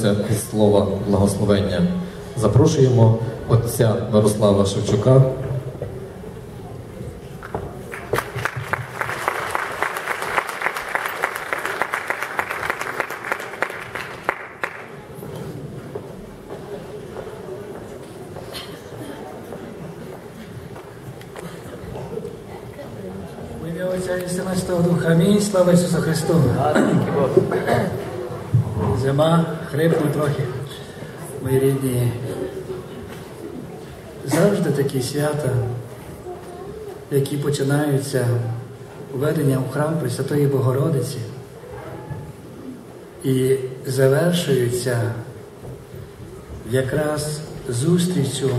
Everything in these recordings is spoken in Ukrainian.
Це слова благословення. Запрошуємо отця Мирослава Шевчука. Отця і Сина Святого Духа. Амінь. Слава Ісусу Христу. Зима, хрипну трохи. Мої рідні. Завжди такі свята, які починаються введення у храм Пресвятої Богородиці і завершуються якраз зустрічю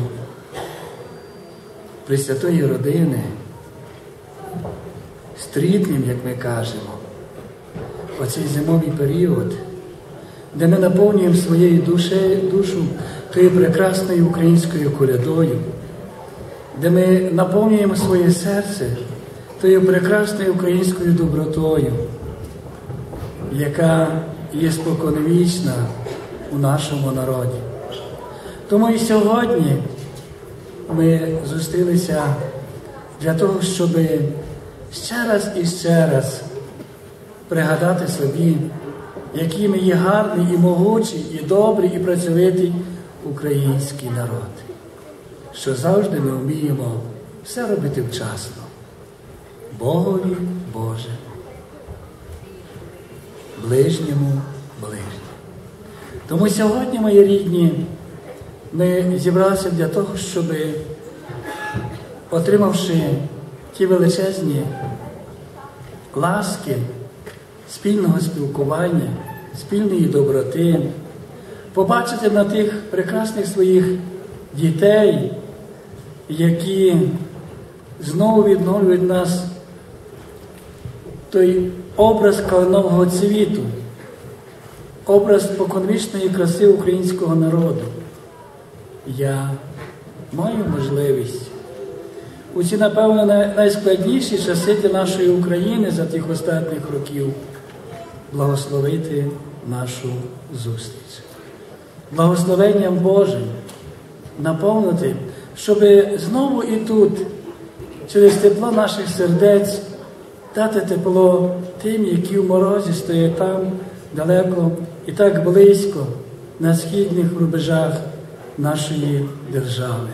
Пресвятої родини стрітнім, як ми кажемо, оцей зимовий період, де ми наповнюємо своєю душею, душу тою прекрасною українською колядою, де ми наповнюємо своє серце тою прекрасною українською добротою, яка є споконвічна у нашому народі. Тому і сьогодні ми зустрілися для того, щоби ще раз і ще раз пригадати собі, який ми є гарний і могучий, і добрий, і працьовитий український народ, що завжди ми вміємо все робити вчасно. Богові Боже, ближньому ближньому. Тому сьогодні, мої рідні, ми зібралися для того, щоб, отримавши ті величезні ласки, спільного спілкування, спільної доброти, побачити на тих прекрасних своїх дітей, які знову відновлюють нас той образ калинового цвіту, образ споконвічної краси українського народу. Я маю можливість. У ці, напевно, найскладніші часи для нашої України за тих останніх років благословити нашу зустріч. Благословенням Божим наповнити, щоб знову і тут, через тепло наших сердець, дати тепло тим, які в морозі стоять там далеко і так близько на східних рубежах нашої держави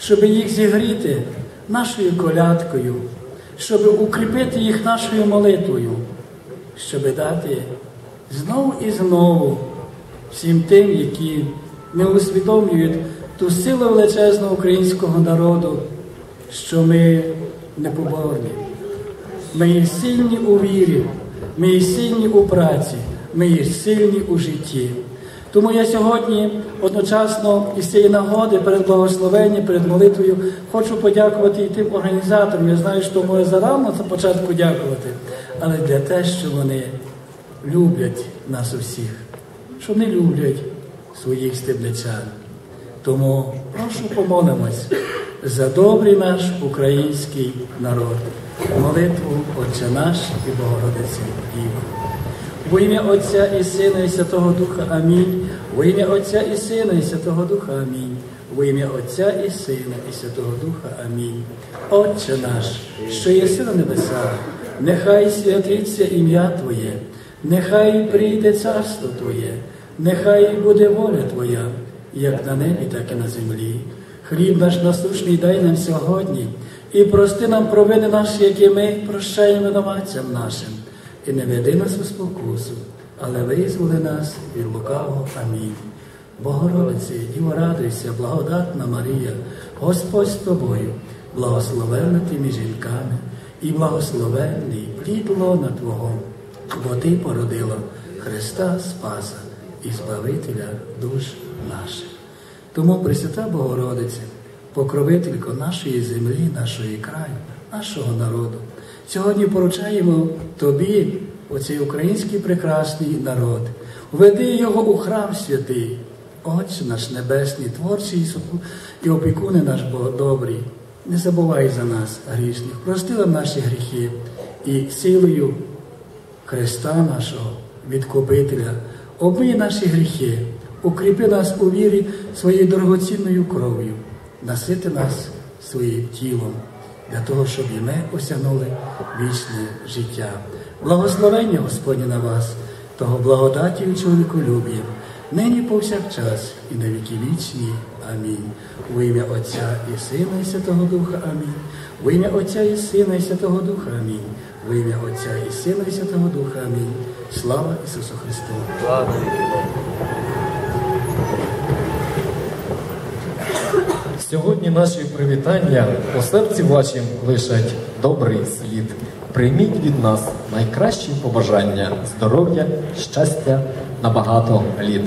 щоб їх зігріти нашою колядкою, щоб укріпити їх нашою молитвою, щоб дати знову і знову всім тим, які не усвідомлюють ту силу величезного українського народу, що ми непоборні. Ми є сильні у вірі, ми є сильні у праці, ми є сильні у житті. Тому я сьогодні одночасно із цієї нагоди перед благословенням, перед молитвою хочу подякувати і тим організаторам. Я знаю, що може зарано це початку дякувати, але для те, що вони люблять нас усіх, що вони люблять своїх стеблячан. Тому прошу помолимось за добрий наш український народ, молитву Отче наш і Богородиці Діва. Во ім'я Отця і Сина, і Святого Духа Амінь. Во ім'я Отця і Сина, і Святого Духа Амінь. Во ім'я Отця і Сина, і Святого Духа Амінь. Отче наш, що єси на небесах, нехай святиться ім'я Твоє, нехай прийде царство Твоє, нехай буде воля Твоя, як на небі, так і на землі. Хліб наш насущний дай нам сьогодні, і прости нам провини наші, які ми прощаємо винуватцям нашим і не веди нас у спокусу, але визволи нас від лукавого. Амінь. Богородице, Діво, радуйся, благодатна Марія, Господь з тобою, благословенна ти між жінками, і благословенний плід лона Твого, бо Ти породила Христа Спаса і Збавителя душ наших. Тому Пресвята Богородице, покровителько нашої землі, нашої краю, нашого народу. Сьогодні поручаємо тобі, оцей український прекрасний народ, веди його у храм святий, Отче наш Небесний, творчий і опікуни наш добрий. Не забувай за нас, грішних, прости нам наші гріхи і силою Христа нашого, відкупителя, обмий наші гріхи, укріпи нас у вірі своєю дорогоцінною кров'ю, насити нас своїм тілом для того, щоб і ми осягнули вічне життя. Благословення Господнє на вас, того благодаті і чоловіколюб'я, нині повсякчас і на віки вічні. Амінь. У ім'я Отця і Сина, і Святого Духа. Амінь. У ім'я Отця і Сина, і Святого Духа. Амінь. У ім'я Отця і Сина, і Святого Духа. Амінь. Слава Ісусу Христу! Сьогодні наші привітання у серці вашім лишать добрий слід. Прийміть від нас найкращі побажання, здоров'я, щастя на багато літ.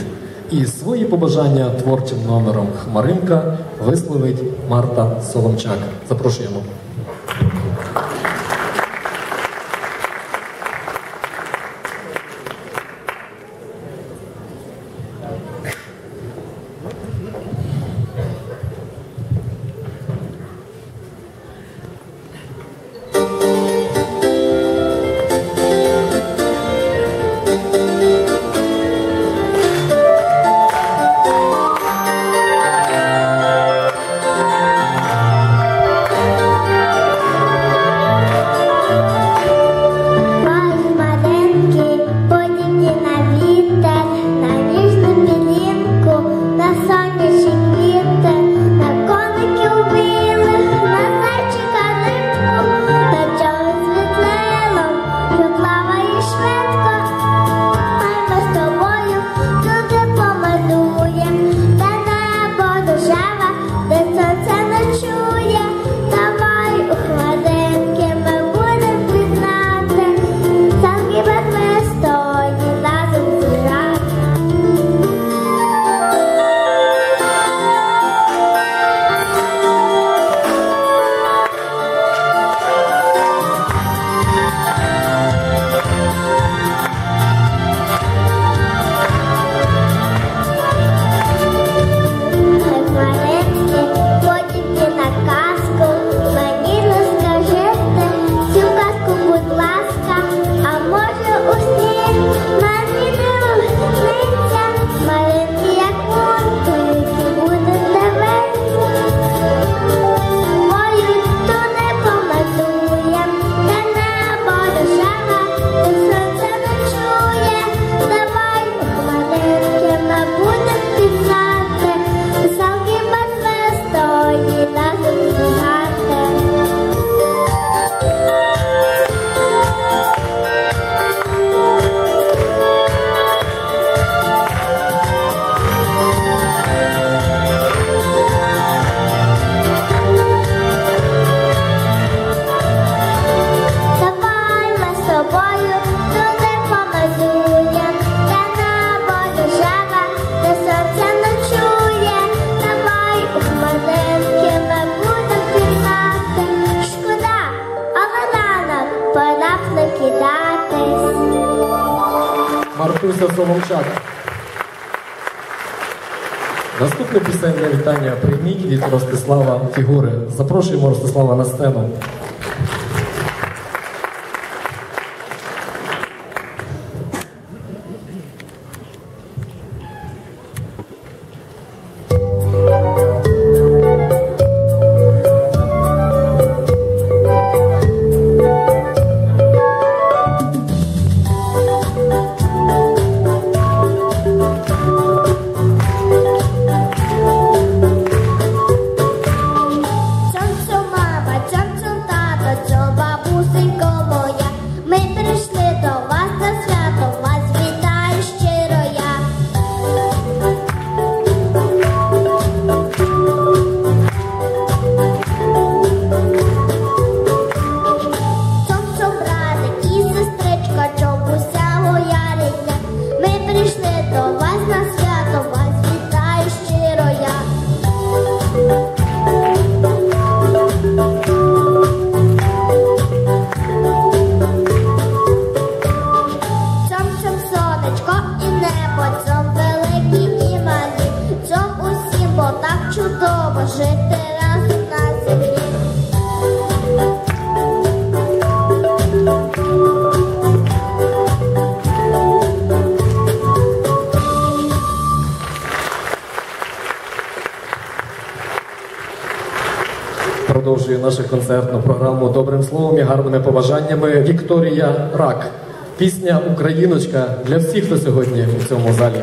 І свої побажання творчим номером Хмаринка висловить Марта Соломчак. Запрошуємо. Соломчак. Наступне пісенне вітання прийміть від Ростислава Фігури. Запрошуємо Ростислава на сцену. нашу концертну програму добрим словом і гарними побажаннями. Вікторія Рак, пісня Україночка для всіх, хто сьогодні у цьому залі.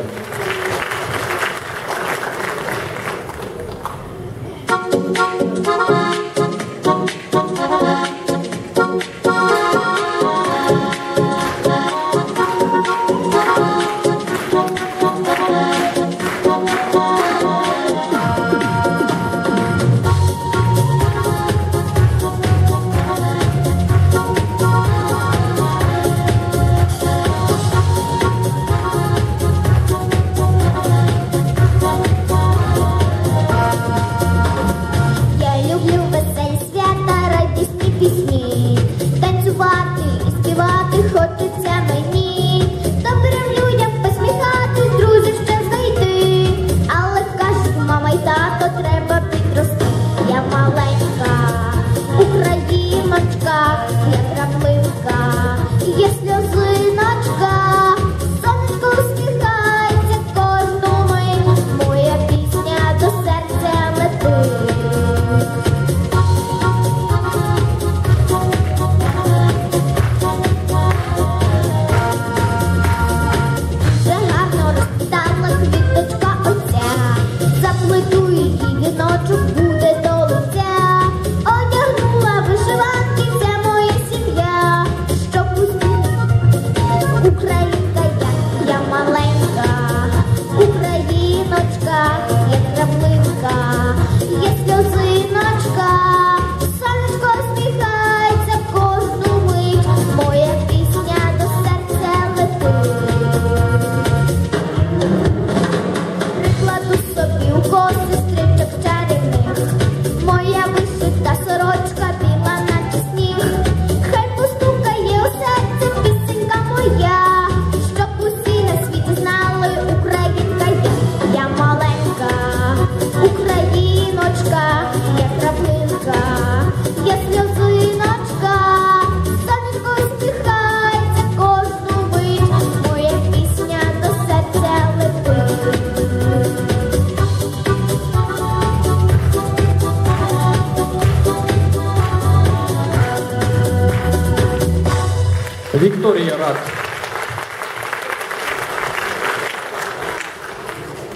Вікторія Рад.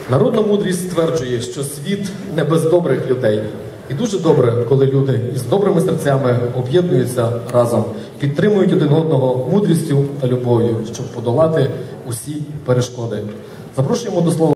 Народна мудрість стверджує, що світ не без добрих людей. І дуже добре, коли люди із добрими серцями об'єднуються разом, підтримують один одного мудрістю та любов'ю, щоб подолати усі перешкоди. Запрошуємо до слова.